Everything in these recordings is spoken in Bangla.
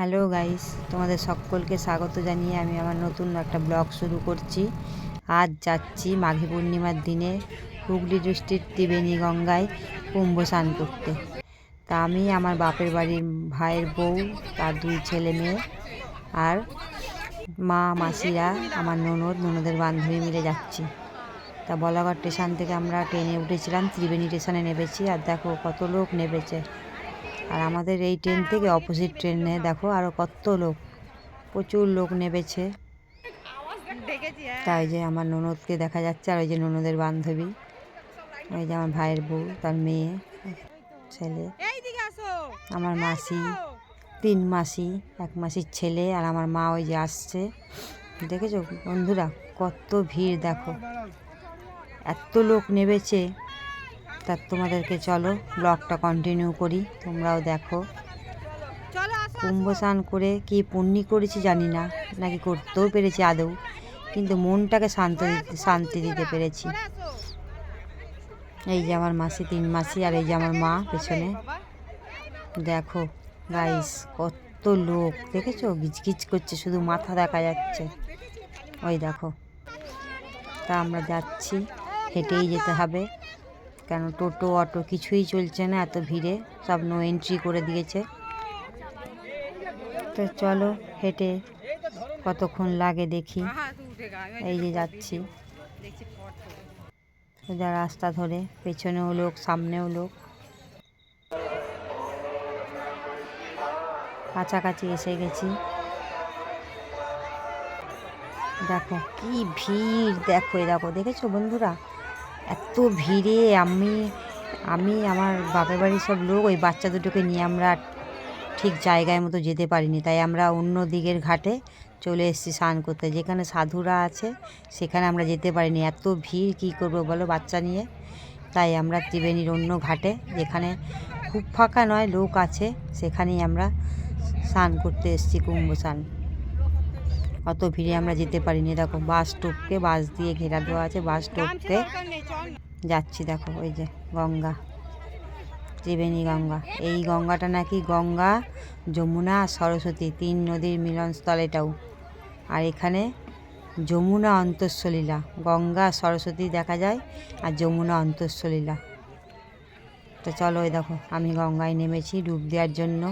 হ্যালো গাইস তোমাদের সকলকে স্বাগত জানিয়ে আমি আমার নতুন একটা ব্লগ শুরু করছি। আজ যাচ্ছি মাঘী পূর্ণিমার দিনে হুগলি ডিস্ট্রিক্ট ত্রিবেণী গঙ্গায় কুম্ভ স্নান করতে। তা আমি আমার বাপের বাড়ির ভাইয়ের বউ, তার দুই ছেলে মেয়ে আর মা, মাসিরা, আমার ননদ, ননদের বান্ধবী মিলে যাচ্ছি। তা বলাগড় স্টেশন থেকে আমরা ট্রেনে উঠেছিলাম, ত্রিবেণী স্টেশনে নেমেছি আর দেখো কত লোক নেমেছে। আর আমাদের এই ট্রেন থেকে অপোজিট ট্রেনে দেখো আরও কত লোক। প্রচুর লোক নেমেছে। তাই যে আমার ননদকে দেখা যাচ্ছে আর ওই যে ননদের বান্ধবী। ওই যে আমার ভাইয়ের বউ, তার মেয়ে, ছেলে। আমার মাসি, তিন মাসি, এক মাসির ছেলে আর আমার মা ওই যে আসছে। দেখেছ বন্ধুরা? কত ভিড় দেখো। এত লোক নেমেছে। তা তোমাদেরকে চলো ব্লগটা কন্টিনিউ করি তোমরাও দেখো। কুম্ভ স্নান করে কি পুণ্যি করেছি জানি না নাকি করতেও পেরেছি আদৌ কিন্তু মনটাকে শান্ত দিতে শান্তি দিতে পেরেছি। এই যে আমার মাসি তিন মাসি আর এই যে আমার মা পেছনে। দেখো গাইস কত লোক দেখেছ? গিজগিজ করছে শুধু মাথা দেখা যাচ্ছে। ওই দেখো। তা আমরা যাচ্ছি হেঁটেই যেতে হবে। কেন টোটো, অটো কিছুই চলছে না এত ভিড়ে? সব নো এন্ট্রি করে দিয়েছে। তো চলো হেঁটে কতক্ষণ লাগে দেখি। এই যে যাচ্ছি। সোজা রাস্তা ধরে, পেছনেও লোক, সামনেও লোক। কাছাকাছি এসে গেছি। দেখো কি ভিড়, দেখো দেখো, দেখেছ বন্ধুরা? এত ভিড়ে আমি আমি, আমার বাপের বাড়ির সব লোক, ওই বাচ্চা দুটোকে নিয়ে আমরা ঠিক জায়গায় মতো যেতে পারিনি। তাই আমরা অন্য দিকের ঘাটে চলে এসেছি স্নান করতে। যেখানে সাধুরা আছে, সেখানে আমরা যেতে পারিনি। এত ভিড়, কী করব বলো বাচ্চা নিয়ে? তাই আমরা ত্রিবেণীর অন্য ঘাটে, যেখানে খুব ফাঁকা নয়, লোক আছে, সেখানেই আমরা স্নান করতে এসেছি, কুম্ভ স্নান। অত ভিড়ে আমরা যেতে পারিনি। দেখো, বাস টপকে বাস দিয়ে ঘেরা দেওয়া আছে, বাস টপকে যাচ্ছি। দেখো, ওই যে গঙ্গা, ত্রিবেণী গঙ্গা। এই গঙ্গাটা নাকি গঙ্গা, যমুনা আর সরস্বতী, তিন নদীর মিলনস্থল এটাও। আর এখানে যমুনা অন্তঃসলীলা গঙ্গা, সরস্বতী দেখা যায়, আর যমুনা অন্তঃসলীলা তো চলো ওই দেখো, আমি গঙ্গায় নেমেছি ডুব দেওয়ার জন্য।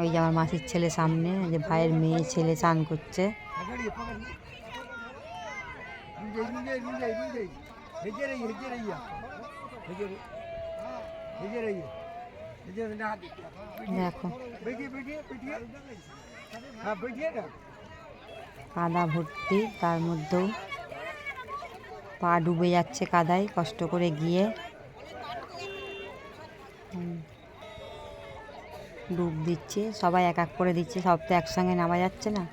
ওই যে আমার মাসির ছেলে সামনে ওই যে ভাইয়ের মেয়ে ছেলে চান করছে। দেখো। কাদা ভর্তি তার মধ্যেও পা ডুবে যাচ্ছে কাদায় কষ্ট করে গিয়ে। ডুব দিচ্ছে, সবাই এক এক করে দিচ্ছে, সব তো একসঙ্গে নামা যাচ্ছে না।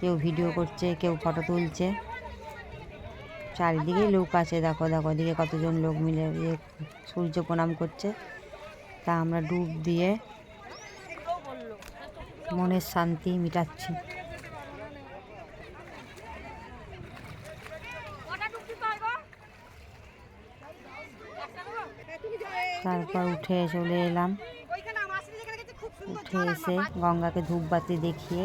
কেউ ভিডিও করছে, কেউ ফটো তুলছে। চারিদিকেই লোক আছে, দেখো দেখো দিকে কতজন লোক মিলে ইয়ে সূর্য প্রণাম করছে। তা আমরা ডুব দিয়ে মনের শান্তি মিটাচ্ছি। তারপর উঠে চলে এলাম। উঠে এসে গঙ্গাকে ধূপবাতি দেখিয়ে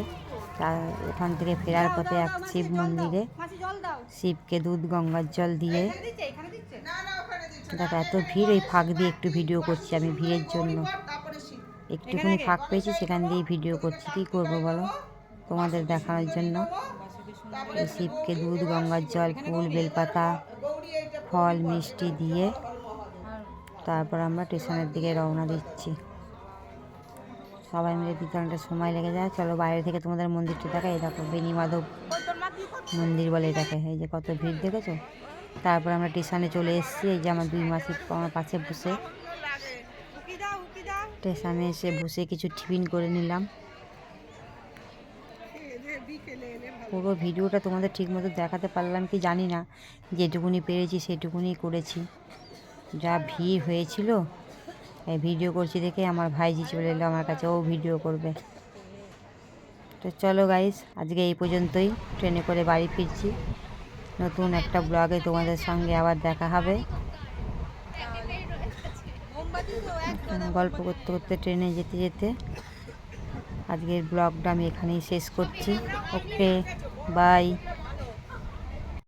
তার ওখান থেকে ফেরার পথে এক শিব মন্দিরে শিবকে দুধ গঙ্গার জল দিয়ে দেখো এত ভিড় ওই ফাঁক দিয়ে একটু ভিডিও করছি আমি ভিড়ের জন্য। একটুখানি ফাঁক পেয়েছি সেখান দিয়েই ভিডিও করছি। কী করব বলো? তোমাদের দেখানোর জন্য এই শিবকে দুধ গঙ্গার জল ফুল বেলপাতা ফল মিষ্টি দিয়ে তারপর আমরা স্টেশনের দিকে রওনা দিচ্ছি। সবাই মিলে দু ঘণ্টা সময় লেগে যায়। চলো বাইরে থেকে তোমাদের মন্দিরটা দেখা এই দেখো বেনি মাধব মন্দির বলে এটাকে। এই যে কত ভিড়, দেখেছ? তারপর আমরা স্টেশনে চলে এসেছি। এই যে আমার দুই মাসে আমার পাশে বসে। স্টেশনে এসে বসে কিছু টিফিন করে নিলাম। পুরো ভিডিওটা তোমাদের ঠিকমতো দেখাতে পারলাম কি জানি না। যেটুকুনি পেরেছি সেটুকুনি করেছি। যা ভিড় হয়েছিল ভিডিও করছি দেখে আমার ভাইজি চলে এলো আমার কাছে, ও ভিডিও করবে। তো চলো গাইস আজকে এই পর্যন্তই। ট্রেনে করে বাড়ি ফিরছি। নতুন একটা ব্লগে তোমাদের সঙ্গে আবার দেখা হবে। গল্প করতে করতে ট্রেনে যেতে যেতে আজকের ব্লগটা আমি এখানেই শেষ করছি। Okay bye